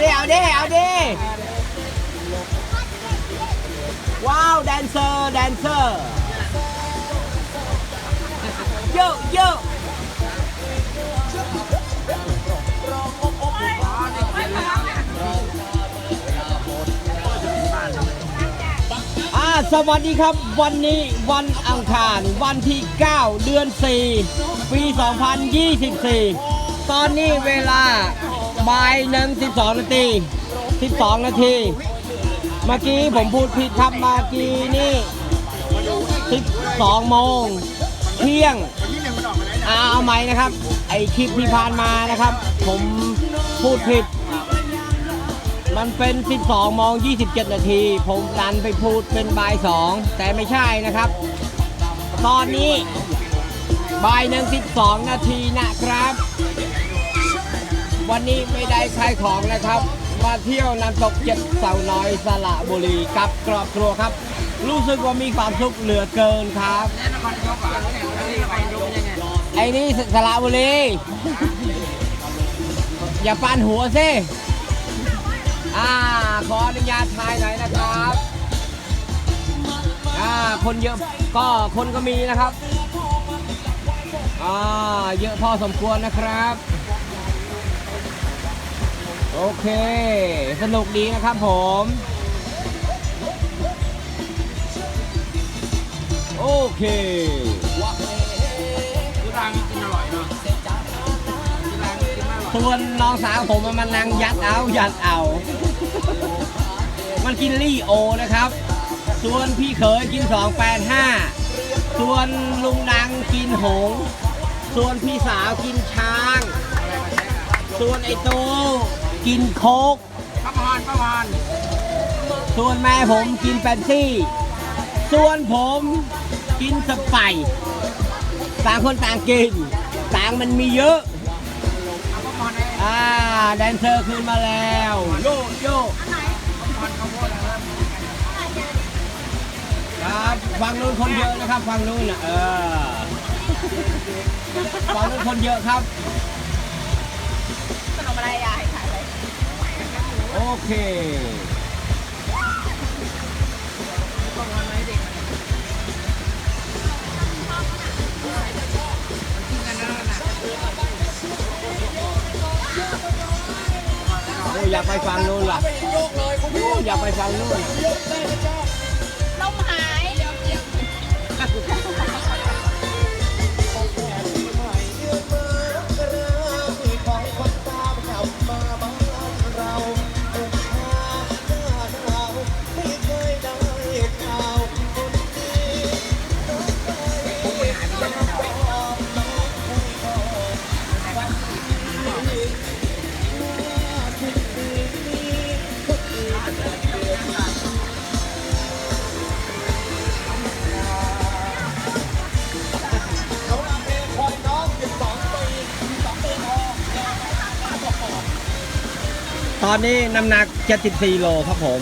ดิเอาดิเอาดิว้าวแดนเซอร์แดนเซอร์เยอะเยอะอ่าสวัสดีครับวันนี้วันอังคารวันที่ 9 เดือน 4 ปี 2024 ตอนนี้เวลา บ่ายหนึ่ง12นาที12นาทีเมื่อกี้ผมพูดผิดครับเมื่อกี้นี่12โมงเที่ยงอาเอาไหมนะครับ ไอคลิปที่ผ่านมานะครับ ผมพูดผิด มันเป็น 12โมง27 นาที ผมดันไปพูดเป็นบ่าย2แต่ไม่ใช่นะครับ ตอนนี้บ่ายหนึ่ง12 นาทีนะครับ วันนี้ไม่ได้ขายของนะครับ มาเที่ยวน้ำตกเจ็ดเสาน้อยสระบุรีกับครอบครัวครับ รู้สึกว่ามีความสุขเหลือเกินครับไอ้นี่สระบุรี อย่าปันหัวสิอ่าขออนุญาตถ่ายหน่อยนะครับอ่าคนเยอะก็คนก็มีนะครับอ่าเยอะพอสมควรนะครับ โอเค สนุกดีนะครับผม โอเคคือทางกินอร่อยเนาะคือทางกินอร่อยส่วนน้องสาวผมมันนั่งยัดเอายัดเอา มันกินลี่โอนะครับ ส่วนพี่เขยกิน 285 ส่วนลุงดังกินหงส์ส่วนพี่สาวกินช้าง ส่วนไอ้โต กินโคกป้าพรป้าพรส่วนแม่ผมกินแปนซี่ ส่วนผมกินสไปร์ต่างคนต่างกิน ต่างมันมีเยอะเอาป้าพรได้อ่าแดนเซอร์ขึ้นมาแล้ว โยโยป้าพรข้าวโพดนะครับครับฝั่งนู้นคนเยอะนะครับฝั่งนู้นน่ะเออฝั่งนู้นคนเยอะครับ โอเคป้าพรไว้เด็กโอ้อยากไปฟังนู้นล่ะโอ้อยากไปฟังนู้นนมหาย ตอนนี้น้ำหนัก 74 โลครับผม